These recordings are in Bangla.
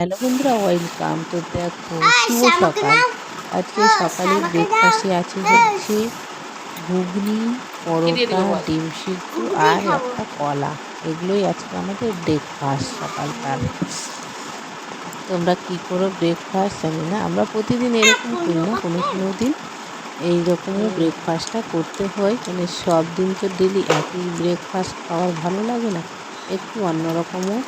হ্যালো বন্ধুরা ওয়েলকাম তো দেখো শুভ সকাল আজকে সকালে ব্রেকফাস্টে আছে। হচ্ছে ঘুগনি পরোটা ডিম সিদ্ধ আর একটা কলা। এগুলোই আজকে আমাদের ব্রেকফাস্ট সকালকার। তোমরা কি করো ব্রেকফাস্ট জানি না আমরা প্রতিদিন এরকম করি না কোনো কোনো দিন এইরকমও ব্রেকফাস্টটা করতে হয়। মানে সব দিন তো ডেলি একই ব্রেকফাস্ট খাওয়ার ভালো লাগে না। একটু অন্যরকমও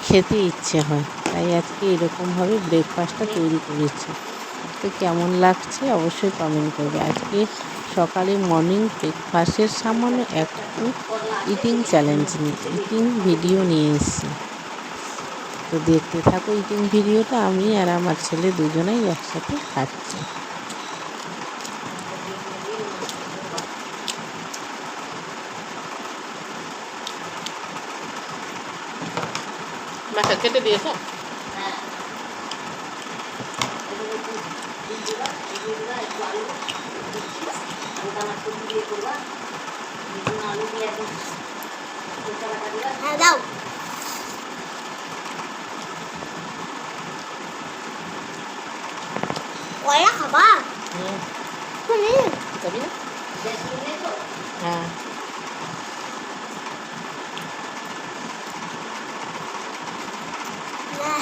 খেতে ইচ্ছে হয়। তাই আজকে এরকমভাবে ব্রেকফাস্টটা তৈরি করেছি। তো কেমন লাগছে অবশ্যই কমেন্ট করবে। আজকে সকালে মর্নিং ব্রেকফাস্টের সামান্য একটু ইটিং চ্যালেঞ্জ নিয়ে ইটিং ভিডিও নিয়ে এসেছি। তো দেখতে থাকো ইটিং ভিডিওটা আমি আর আমার ছেলে দুজনেই একসাথে খাচ্ছি। কেটে দিয়েছ? হ্যাঁ দাও কয়লা খাবা হুম তুমি যাবি না হ্যাঁ না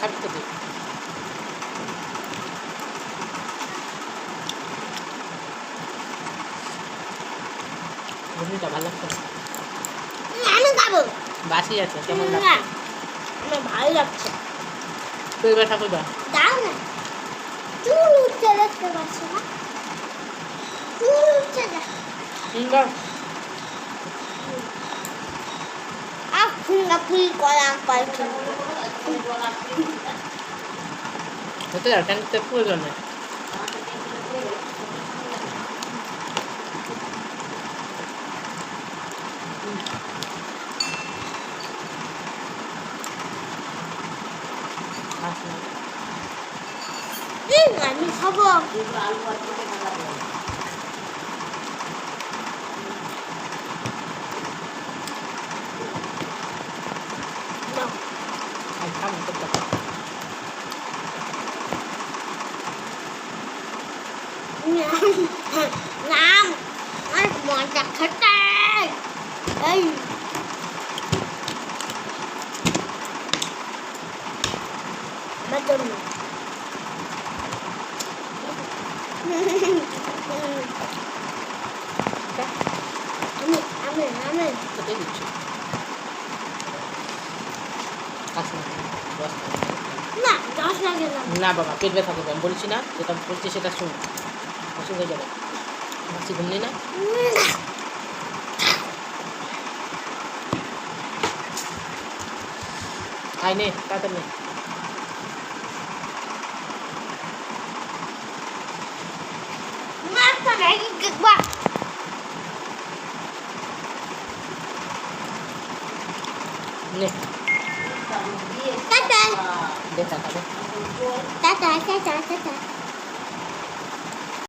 খাবি তো ঘুগনিটা ভালো লাগছে। আমি খাব। বাসি আছে কেমন না লাগছে? আমার ভালো লাগছে। তুই এবার ঠাকুর বা দাও না। চুল উঠতে দেখতে পাচ্ছ না। আর ফুঙ্গা ফুল কলা পাল্টে হতে যাও ট্যাঙ্কিতে প্রয়োজন নেই। আমি খাব। দাও। আর খাব তো টাকা। নাম আর মজা খেতে এই। জন্য আমি আমি আমি খেতে দিচ্ছি? না, দশ লাগে না না বাবা পেট ব্যথা করবে আমি বলছি না যেটা বলছি সেটা শুন। অসুখ হয়ে যাবে মাসি ঘুমনি না আয় নে তাড়াতাড়ি নে মা একটা ম্যাগি দেখবা নে টাটা দেখা খাবে টাটা টাটা টাটা